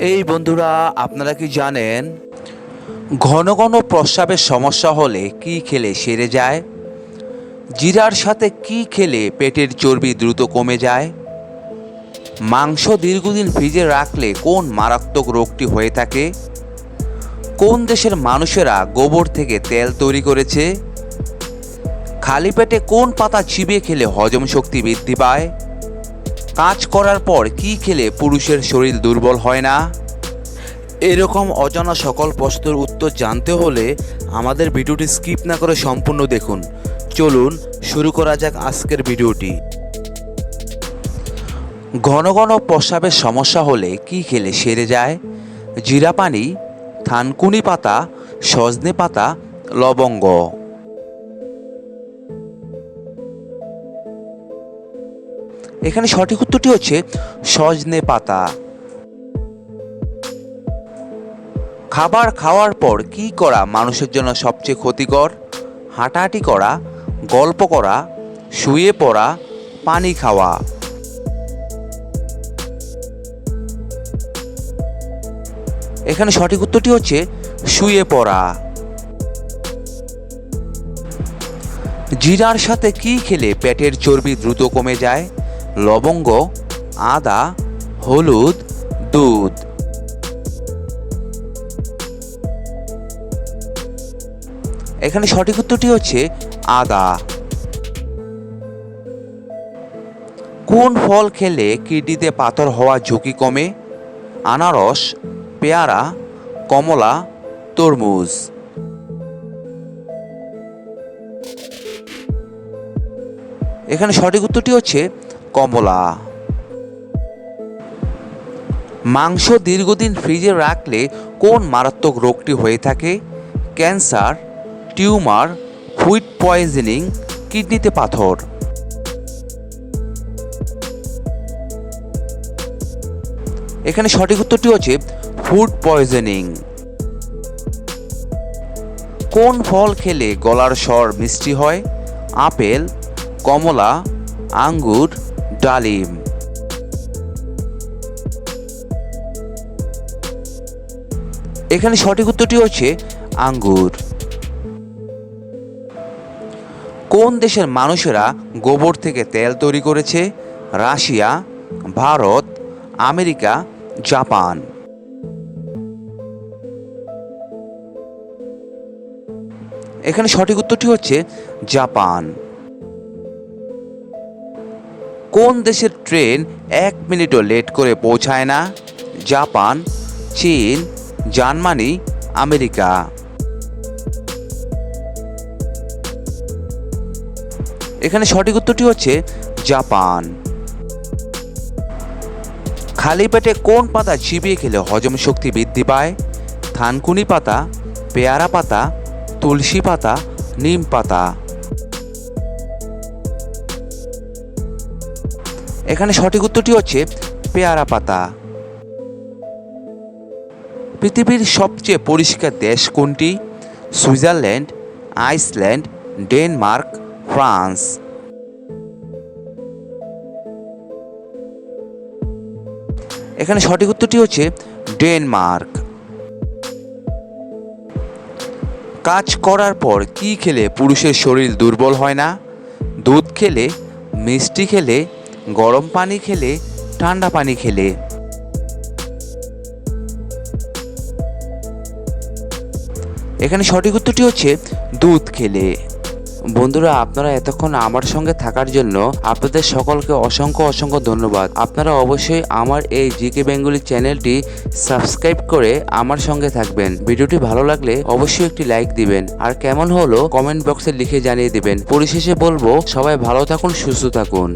এই বন্ধুরা, আপনারা কি জানেন ঘন ঘন প্রস্রাবের সমস্যা হলে কি খেলে সেরে যায়? জিরার সাথে কি খেলে পেটের চর্বি দ্রুত কমে যায়? মাংস দীর্ঘদিন ফ্রিজে রাখলে কোন মারাত্মক রোগটি হয়ে থাকে? কোন দেশের মানুষেরা গোবর থেকে তেল তৈরি করেছে? খালি পেটে কোন পাতা চিবিয়ে খেলে হজম শক্তি বৃদ্ধি পায়? কাজ করার পর কি খেলে পুরুষের শরীর দুর্বল হয় না? এরকম অজানা সকল প্রশ্নের উত্তর জানতে হলে আমাদের ভিডিওটি স্কিপ না করে সম্পূর্ণ দেখুন। চলুন, শুরু করা যাক আজকের ভিডিওটি। ঘন ঘন প্রস্রাবের সমস্যা হলে কি খেলে সেরে যায়? জিরা পানি, থানকুনি পাতা, সজনে পাতা, লবঙ্গ। এখানে সঠিক উত্তরটি হচ্ছে সজনে পাতা। খাবার খাওয়ার পর কি করা মানুষের জন্য সবচেয়ে ক্ষতিকর? হাঁটাহাঁটি করা, গল্প করা, শুয়ে পড়া, পানি খাওয়া। এখানে সঠিক উত্তরটি হচ্ছে শুয়ে পড়া। জিরার সাথে কি খেলে পেটের চর্বি দ্রুত কমে যায়? লবঙ্গ, আদা, হলুদ, দুধ। এখানে সঠিক উত্তরটি হচ্ছে আদা। কোন ফল খেলে কিডনিতে পাথর হওয়ার ঝুঁকি কমে? আনারস, পেয়ারা, কমলা, তরমুজ। এখানে সঠিক উত্তরটি হচ্ছে কমলা। মাংস দীর্ঘদিন ফ্রিজে রাখলে কোন মারাত্মক রোগটি হয়ে থাকে? ক্যান্সার, টিউমার ফুড পয়জনিং, কিডনিতে পাথর। এখানে সঠিক উত্তরটি হচ্ছে ফুড পয়জনিং। কোন ফল খেলে গলার স্বর মিষ্টি হয়? আপেল, কমলা, আঙ্গুর ডালিম। এখানে সঠিক উত্তরটি হচ্ছে আঙ্গুর। কোন দেশের মানুষেরা গোবর থেকে তেল তৈরি করেছে? Russia, Bharat, America, Japan. এখানে সঠিক উত্তরটি হচ্ছে জাপান। কোন দেশের ট্রেন এক মিনিটও লেট করে পৌঁছায় না? জাপান, চীন, জার্মানি, আমেরিকা। এখানে সঠিক উত্তরটি হচ্ছে জাপান। খালি পেটে কোন পাতা চিবিয়ে খেলে হজম শক্তি বৃদ্ধি পায়? থানকুনি পাতা, পেয়ারা পাতা, তুলসী পাতা, নিম পাতা। এখানে সঠিক উত্তরটি হচ্ছে পেয়ারা পাতা। পৃথিবীর সবচেয়ে পরিষ্কার দেশ কোনটি? Switzerland, Iceland, Denmark, France. এখানে সঠিক উত্তরটি হচ্ছে ডেনমার্ক। কাজ করার পর কি খেলে পুরুষের শরীর দুর্বল হয় না? দুধ খেলে, মিষ্টি খেলে গরম পানি খেলে, ঠান্ডা পানি খেলে। এখানে সঠিক উত্তরটি হচ্ছে, দুধ খেলে। বন্ধুরা, আপনারা এতক্ষণ আমার সঙ্গে থাকার জন্য আপনাদের সকলকে অসংখ্য অসংখ্য ধন্যবাদ। আপনারা অবশ্যই আমার এই জিকে বেঙ্গলি চ্যানেলটি সাবস্ক্রাইব করে আমার সঙ্গে থাকবেন। ভিডিওটি ভালো লাগলে অবশ্যই একটি লাইক দিবেন। আর কেমন হলো কমেন্ট বক্সে লিখে জানিয়ে দিবেন। পরিশেষে বলব, সবাই ভালো থাকুন, সুস্থ থাকুন।